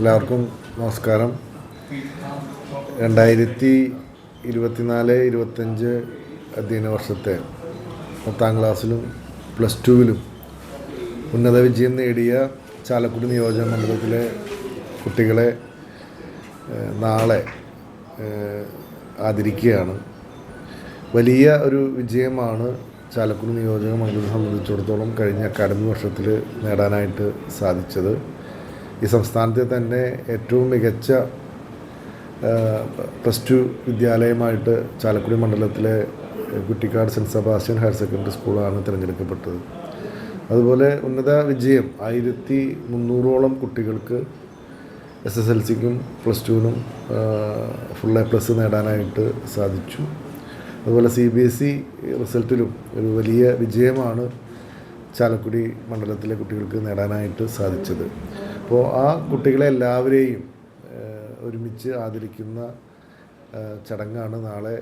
എല്ലാവർക്കും നമസ്കാരം. രണ്ടായിരത്തി ഇരുപത്തിനാല് ഇരുപത്തഞ്ച് അധ്യയന വർഷത്തെ പത്താം ക്ലാസ്സിലും പ്ലസ് ടുവിലും ഉന്നത വിജയം നേടിയ ചാലക്കുടി നിയോജക മണ്ഡലത്തിലെ കുട്ടികളെ നാളെ ആദരിക്കുകയാണ്. വലിയ ഒരു വിജയമാണ് ചാലക്കുടി നിയോജക മണ്ഡലത്തെ സംബന്ധിച്ചിടത്തോളം കഴിഞ്ഞ അക്കാഡമി വർഷത്തിൽ നേടാനായിട്ട് സാധിച്ചത്. ഈ സംസ്ഥാനത്തെ തന്നെ ഏറ്റവും മികച്ച പ്ലസ് ടു വിദ്യാലയമായിട്ട് ചാലക്കുടി മണ്ഡലത്തിലെ Kuttikkad saint Sebastian higher secondary സ്കൂളാണ് തിരഞ്ഞെടുക്കപ്പെട്ടത്. അതുപോലെ ഉന്നത വിജയം ആയിരത്തി മുന്നൂറോളം കുട്ടികൾക്ക് എസ് എസ് എൽ സിക്കും പ്ലസ് ടുവിനും ഫുൾ എ പ്ലസ് നേടാനായിട്ട് സാധിച്ചു. അതുപോലെ സി ബി എസ് ഇ റിസൾട്ടിലും ഒരു വലിയ വിജയമാണ് ചാലക്കുടി മണ്ഡലത്തിലെ കുട്ടികൾക്ക് നേടാനായിട്ട് സാധിച്ചത്. അപ്പോൾ ആ കുട്ടികളെ എല്ലാവരെയും ഒരുമിച്ച് ആദരിക്കുന്ന ചടങ്ങാണ് നാളെ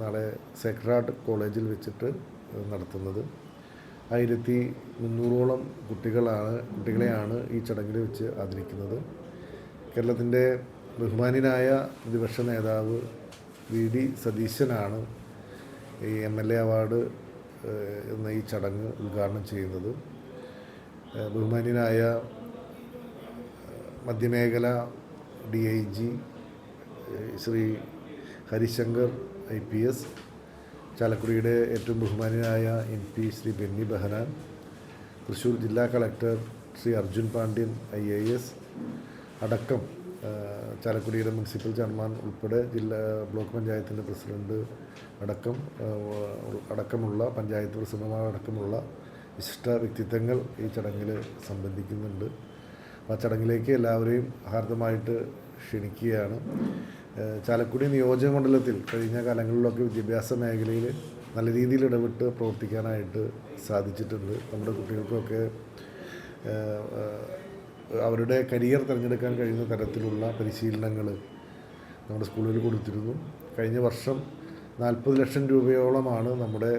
നാളെ സെക്രട്ട് കോളേജിൽ വെച്ചിട്ട് നടത്തുന്നത്. ആയിരത്തി മുന്നൂറോളം കുട്ടികളാണ് കുട്ടികളെയാണ് ഈ ചടങ്ങിൽ വെച്ച് ആദരിക്കുന്നത്. കേരളത്തിന്റെ ബഹുമാനിനായ പ്രതിപക്ഷ നേതാവ് വി ഡി സതീശനാണ് ഈ എം എൽ എ അവാർഡ് എന്ന ഈ ചടങ്ങ് ഉദ്ഘാടനം ചെയ്യുന്നത്. ഏഹ്, ബഹുമാന്യനായ മധ്യമേഖല D I G Shri Harishankar I P S ചാലക്കുടിയുടെ ഏറ്റവും ബഹുമാനിയായ എം പി ശ്രീ ബെന്നി ബെഹനാൻ തൃശ്ശൂർ ജില്ലാ collector Shri Arjun Pandian I A S അടക്കം ചാലക്കുടിയുടെ മുനിസിപ്പൽ ചെയർമാൻ ഉൾപ്പെടെ ജില്ലാ ബ്ലോക്ക് പഞ്ചായത്തിന്റെ പ്രസിഡന്റ് അടക്കം അടക്കമുള്ള പഞ്ചായത്ത് പ്രസിഡന്റുമാർ അടക്കമുള്ള വിശിഷ്ട വ്യക്തിത്വങ്ങൾ ഈ ചടങ്ങിൽ സംബന്ധിക്കുന്നുണ്ട്. ആ ചടങ്ങിലേക്ക് എല്ലാവരെയും ഹാർദമായിട്ട് ക്ഷണിക്കുകയാണ്. ചാലക്കുടി നിയോജക മണ്ഡലത്തിൽ കഴിഞ്ഞ കാലങ്ങളിലൊക്കെ വിദ്യാഭ്യാസ മേഖലയിൽ നല്ല രീതിയിൽ ഇടപെട്ട് പ്രവർത്തിക്കാനായിട്ട് സാധിച്ചിട്ടുണ്ട്. നമ്മുടെ കുട്ടികൾക്കൊക്കെ അവരുടെ കരിയർ തിരഞ്ഞെടുക്കാൻ കഴിയുന്ന തരത്തിലുള്ള പരിശീലനങ്ങൾ നമ്മുടെ സ്കൂളിൽ കൊടുത്തിരുന്നു. കഴിഞ്ഞ വർഷം നാൽപ്പത് ലക്ഷം രൂപയോളമാണ് നമ്മുടെ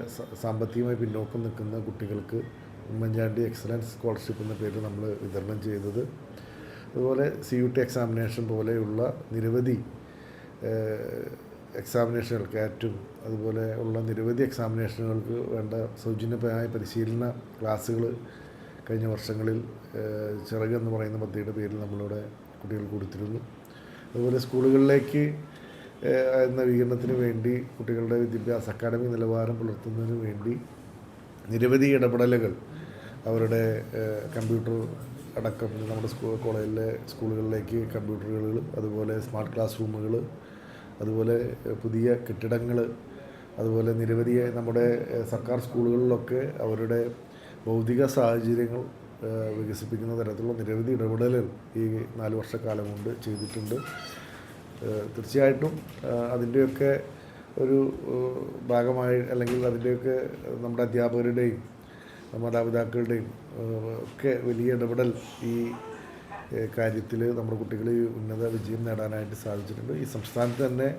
സാമ്പത്തികമായി പിന്നോക്കം നിൽക്കുന്ന കുട്ടികൾക്ക് ഉമ്മൻചാണ്ടി എക്സലൻസ് സ്കോളർഷിപ്പ് എന്ന പേരിൽ നമ്മൾ വിതരണം ചെയ്തത്. അതുപോലെ സി യു ടി എക്സാമിനേഷൻ പോലെയുള്ള നിരവധി എക്സാമിനേഷനുകൾ കാറ്റും അതുപോലെ ഉള്ള നിരവധി എക്സാമിനേഷനുകൾക്ക് വേണ്ട സൗജന്യമായ പരിശീലന ക്ലാസ്സുകൾ കഴിഞ്ഞ വർഷങ്ങളിൽ ചിറക് എന്ന് പറയുന്ന പദ്ധതിയുടെ പേരിൽ നമ്മളിവിടെ കുട്ടികൾ കൊടുത്തിരുന്നു. അതുപോലെ സ്കൂളുകളിലേക്ക് നവീകരണത്തിന് വേണ്ടി കുട്ടികളുടെ വിദ്യാഭ്യാസ അക്കാഡമി നിലവാരം പുലർത്തുന്നതിന് വേണ്ടി നിരവധി ഇടപെടലുകൾ അവരുടെ കമ്പ്യൂട്ടർ അടക്കം നമ്മുടെ സ്കൂൾ കോളേജിലെ സ്കൂളുകളിലേക്ക് കമ്പ്യൂട്ടറുകൾ അതുപോലെ സ്മാർട്ട് ക്ലാസ് റൂമുകൾ അതുപോലെ പുതിയ കെട്ടിടങ്ങൾ അതുപോലെ നിരവധി നമ്മുടെ സർക്കാർ സ്കൂളുകളിലൊക്കെ അവരുടെ ഭൗതിക സാഹചര്യങ്ങൾ വികസിപ്പിക്കുന്ന തരത്തിലുള്ള നിരവധി ഇടപെടലുകൾ ഈ നാല് വർഷക്കാലം കൊണ്ട് ചെയ്തിട്ടുണ്ട്. തീർച്ചയായിട്ടും അതിന്റെയൊക്കെ ഒരു ഭാഗമായി അല്ലെങ്കിൽ അതിന്റെയൊക്കെ നമ്മുടെ അധ്യാപകരുടെയും മാതാപിതാക്കളുടെയും ഒക്കെ വലിയ ഇടപെടൽ ഈ കാര്യത്തിൽ നമ്മുടെ കുട്ടികൾ ഉന്നത വിജയം നേടാനായിട്ട് സാധിച്ചിട്ടുണ്ട്. ഈ സംസ്ഥാനത്ത് തന്നെ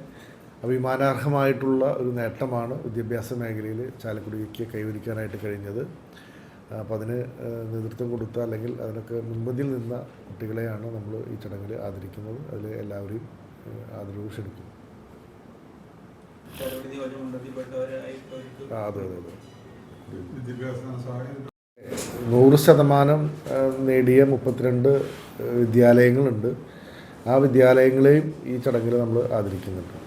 അഭിമാനാർഹമായിട്ടുള്ള ഒരു നേട്ടമാണ് വിദ്യാഭ്യാസ മേഖലയിൽ ചാലക്കുടിക്ക് കൈവരിക്കാനായിട്ട് കഴിഞ്ഞത്. അപ്പോൾ അതിന് നേതൃത്വം കൊടുത്ത അല്ലെങ്കിൽ അതിനൊക്കെ മുൻപന്തിയിൽ നിന്ന കുട്ടികളെയാണ് നമ്മൾ ഈ ചടങ്ങിൽ ആദരിക്കുന്നത്. അതിൽ എല്ലാവരെയും ആദരവ് ക്ഷണിക്കും നൂറ് ശതമാനം നേടിയ മുപ്പത്തിരണ്ട് വിദ്യാലയങ്ങളുണ്ട്. ആ വിദ്യാലയങ്ങളെയും ഈ ചടങ്ങിൽ നമ്മൾ ആദരിക്കുന്നുണ്ട്.